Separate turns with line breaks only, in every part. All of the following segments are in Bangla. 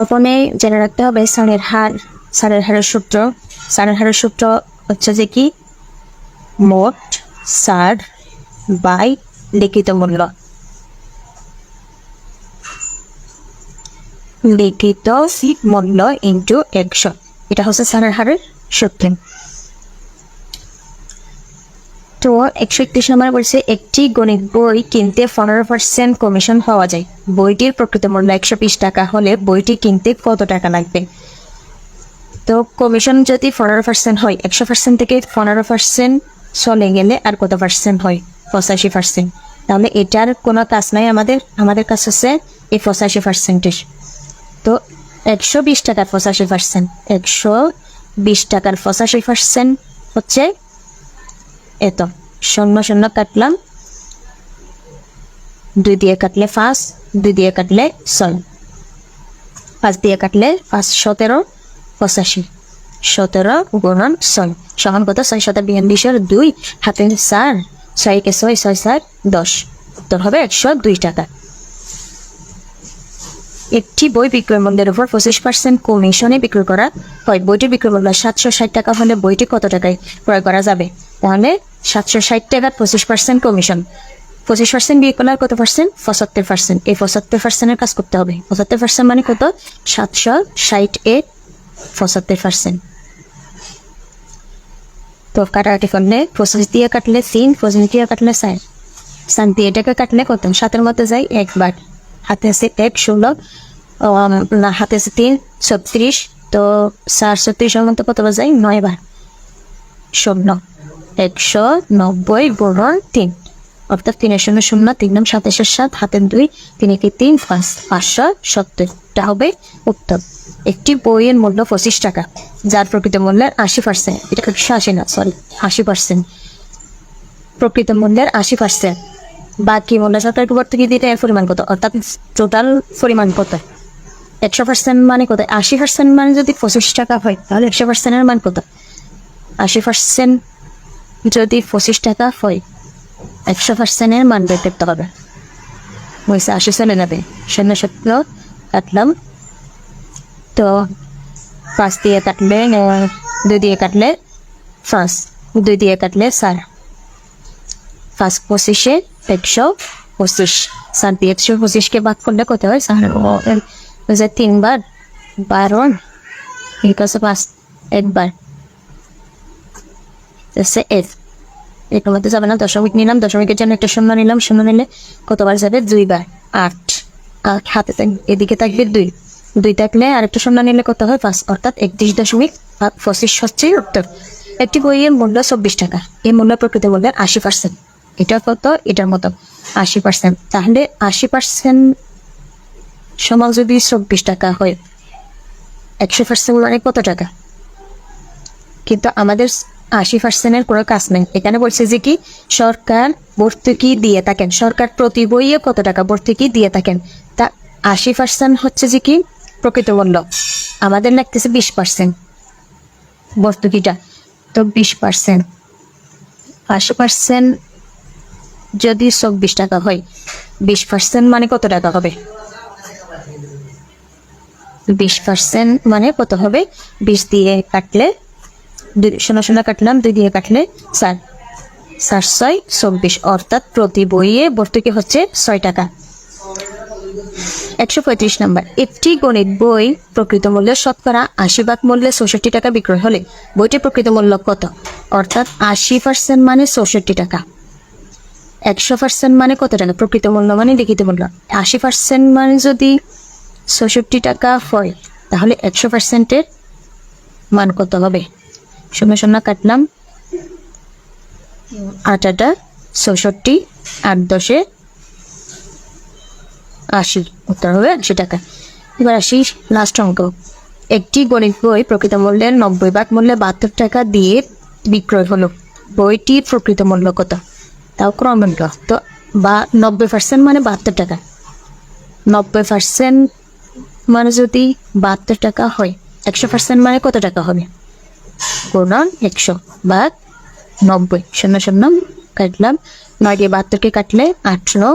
প্রথমে জেনে রাখতে হবে সানের হার, সানের হারের সূত্র। সানের হারের সূত্র হচ্ছে যে কি? মোট সার বাই লিখিত মূল্য। লিখিত মূল্য ইন্টু একশো। এটা হচ্ছে সানের হারের সূত্র। তো একশো একত্রিশ নম্বর বলছে, একটি গণিত বই কিনতে পনেরো পার্সেন্ট কমিশন পাওয়া যায়। বইটির প্রকৃত মূল্য একশো বিশ টাকা হলে বইটি কিনতে কত টাকা লাগবে? তো কমিশন যদি পনেরো পার্সেন্ট হয়, একশো পার্সেন্ট থেকে পনেরো পার্সেন্ট চলে গেলে আর কত পার্সেন্ট হয়? পঁচাশি পার্সেন্ট তাহলে এটার কোনো কাজ নাই আমাদের আমাদের কাছে হচ্ছে এই পঁচাশি পার্সেন্টেজ তো একশো বিশ টাকার পঁচাশি পার্সেন্ট একশো বিশ টাকার পঁচাশি পার্সেন্ট হচ্ছে এত, শূন্য শূন্য কাটলাম। দুই দিয়ে কাটলে পাঁচ, দুই দিয়ে কাটলে ছয়। পাঁচ দিয়ে কাটলে পাঁচ, সতেরো, পঁচাশি। সতেরো গুণন ছয়। সমান কত? ছয় শত বিয়াল্লিশের দুই, হাতে চার, ছয়কে ছয় ছয় চার দশ। উত্তর হবে একশো দুই টাকা। একটি বই বিক্রয় মূল্যের উপর পঁচিশ পার্সেন্ট কমিশনে বিক্রয় করা হয়। বইটির বিক্রয় মূল্য সাতশো ষাট টাকা হলে বইটি কত টাকায় ক্রয় করা যাবে? তাহলে সাতশো ষাট টাকার পঁচিশ পার্সেন্ট কমিশন পঁচিশ পার্সেন্ট বিয়ে করলে কত পার্সেন্ট পঁচাত্তর পার্সেন্ট এই পঁচাত্তর পার্সেন্টের কাজ করতে হবে। পঁচাত্তর পার্সেন্ট মানে কত? সাতশো ষাট এ পঁচাত্তর পার্সেন্ট তো কাটাকাটি করলে পঁচিশ দিয়ে কাটলে তিন পঁচিশ দিয়ে কাটলে চার। সান দিয়ে এটাকে কাটলে কত? সাতের মধ্যে যাই একবার। হাতে আছে এক, ষোলো না, হাতে আছে তিন, ছত্রিশ, তো চার ছত্রিশের মধ্যে কত যায় নয় বার শূন্য। একশো নব্বই গুণন তিন। অর্থাৎ তিনের শূন্য শূন্য, তিন নাম সাতাশের সাত হাতের দুই, তিন একে তিন? পাঁচ, পাঁচশো সত্তর। এটা হবে উত্তর। একটি বইয়ের মূল্য পঁচিশ টাকা, যার প্রকৃত মূল্যের আশি পার্সেন্ট এটা একশো আশি না? সরি আশি পার্সেন্ট প্রকৃত মূল্যের আশি পার্সেন্ট বাকি মূল্য সরকারকে ভর্তুকি দিতে এর পরিমাণ কত? অর্থাৎ টোটাল পরিমাণ কত? একশো পার্সেন্ট মানে কত? আশি পার্সেন্ট মানে যদি পঁচিশ টাকা হয়, তাহলে একশো পার্সেন্টের মান কত? আশি পার্সেন্ট যদি পঁচিশ টাকা হয়, একশো পার্সেন্টের মান বের করতে হবে। হয়েছে আশি চলে নেবে শূন্য সত্য কাটলাম। তো পাঁচ দিয়ে কাটলে দুই দিয়ে কাটলে পাঁচ, দুই দিয়ে কাটলে চার। পাঁচ পঁচিশে একশো পঁচিশ। সাত দিয়ে একশো পঁচিশকে বাদ করলে কত হয়? চার। তিনবার বারো ঠিক আছে পাঁচ, একবার। এফ মধ্যে যাবে না দশমিক নিলাম দশমিকের জন্য একটা শূন্য নিলাম শূন্য নিলে কতবার যাবে? আট। আট হাতে এদিকে থাকবে দুই। দুই থাকলে আরেকটা শূন্য নিলে কত হয়? পাঁচ। অর্থাৎ একত্রিশ দশমিক পঁচিশ হচ্ছে উত্তর। একটি বইয়ের মূল্য চব্বিশ টাকা। এই মূল্য প্রকৃত মূল্যের আশি পার্সেন্ট। এটা কত? এটার মতো। আশি পার্সেন্ট। তাহলে আশি পার্সেন্ট সমান যদি চব্বিশ টাকা হয়, একশো পার্সেন্ট মানে কত টাকা? কিন্তু আমাদের আশি পার্সেন্টের কোনো কাজ নেই। এখানে বলছে যে কি, সরকার ভর্তুকি দিয়ে থাকেন। সরকার প্রতি বইয়ে কত টাকা ভর্তুকি দিয়ে থাকেন? তা আশি পার্সেন্ট হচ্ছে যে কি, প্রকৃত মূল্য। আমাদের লাগতেছে বিশ পার্সেন্ট ভর্তুকিটা। তো বিশ পার্সেন্ট। আশি পার্সেন্ট যদি চব্বিশ টাকা হয়, বিশ পার্সেন্ট মানে কত টাকা হবে? বিশ পার্সেন্ট মানে কত হবে? বিশ দিয়ে কাটলে শূন্য শূন্য কাটলাম দুই দিয়ে কাটলে চার চার ছয় চব্বিশ, অর্থাৎ প্রতি বইয়ে ভর্তুকি হচ্ছে ছয় টাকা। একশো পঁয়ত্রিশ নাম্বার। একটি গণিত বই প্রকৃত মূল্য শতকরা আশি ভাগ মূল্যে চৌষট্টি টাকা বিক্রয় হলে বইটির প্রকৃত মূল্য কত? অর্থাৎ আশি পার্সেন্ট মানে চৌষট্টি টাকা। একশো পার্সেন্ট মানে কত টাকা? প্রকৃত মূল্য মানে লিখিত মূল্য। আশি পার্সেন্ট মানে যদি চৌষট্টি টাকা হয়, তাহলে একশো পার্সেন্টের মান কত হবে? শূন্য শূন্য কাটলাম আট আটা চৌষট্টি, আট দশে আশি, উত্তর হবে আশি টাকা। এবার আসি লাস্ট অঙ্ক। একটি গণিত বই প্রকৃত মূল্যের নব্বই ভাগ মূল্যে বাহাত্তর টাকা দিয়ে বিক্রয় হলো। বইটির প্রকৃত মূল্য কত? তাও ক্রমাঙ্ক তো বা নব্বই পার্সেন্ট মানে বাহাত্তর টাকা। নব্বই পার্সেন্ট মানে যদি বাহাত্তর টাকা হয়, একশো পার্সেন্ট মানে কত টাকা হবে? গুণন একশো বা নব্বই। শূন্য শূন্য কাটলাম। নয় দিয়ে বাহাত্তরকে কাটলে আঠারো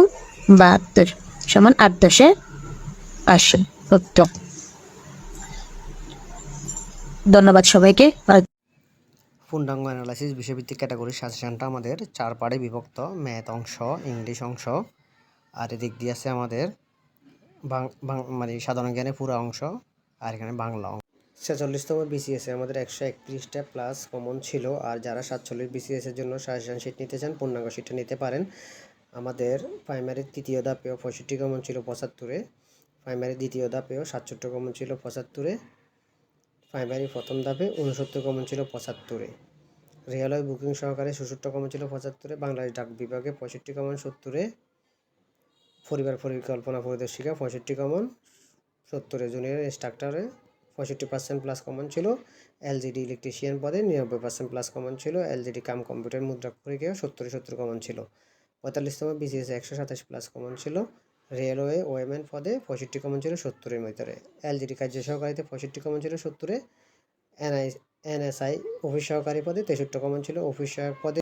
বাহাত্তর সমান আট দশে আশি। সত্য। ধন্যবাদ সবাইকে।
পূর্ণাঙ্গ অ্যানালাইসিস বিষয়ভিত্তিক ক্যাটাগরি সাজেশনটা আমাদের চার পার্টে বিভক্ত। ম্যাথ অংশ ইংলিশ অংশ, আর এদিক দিয়ে আছে আমাদের মানে সাধারণ জ্ঞানের পুরো অংশ, আর এখানে বাংলা অংশ। ছেচল্লিশতম বিসিএসে আমাদের একশো একত্রিশটা প্লাস কমন ছিল। আর যারা সাতচল্লিশ বিসিএসের জন্য সাজেশন শিট নিতে চান, পূর্ণাঙ্গ শিটটা নিতে পারেন। আমাদের প্রাইমারির তৃতীয় ধাপেও পঁয়ষট্টি কমন ছিল পঁচাত্তরে প্রাইমারির দ্বিতীয় ধাপেও সাতষট্টি কমন ছিল পঁচাত্তরে প্রাইমারি প্রথম ধাপে উনসত্তর কমন ছিল পঁচাত্তরে রেলওয়ে বুকিং সহকারে ষষট্টি কমন ছিল পঁচাত্তরে বাংলাদেশ ডাক বিভাগে পঁয়ষট্টি কমন সত্তরে পরিবার পরিকল্পনা পরিদর্শিকা পঁয়ষট্টি কমন সত্তরে জুনিয়র ইনস্ট্রাক্টরে পঁয়ষট্টি পার্সেন্ট প্লাস কমন ছিল। এলজিডি ইলেকট্রিশিয়ান পদে নিরানব্বই পার্সেন্ট প্লাস কমন ছিল। এলজিডি কাম কম্পিউটার মুদ্রা পরীক্ষা সত্তরে সত্তর কমন ছিল। পঁয়তাল্লিশতম বিসিএস একশো সাতাশ প্লাস কমন ছিল। রেলওয়ে ওয়েমেন পদে পঁয়ষট্টি কমন ছিল সত্তরের ভিতরে এলজিডি কার্য সহকারীতে পঁয়ষট্টি কমন ছিল সত্তরে। এনআই এনএসআই অফিস সহকারী পদে তেষট্টি কমন ছিল। অফিস সহায়ক পদে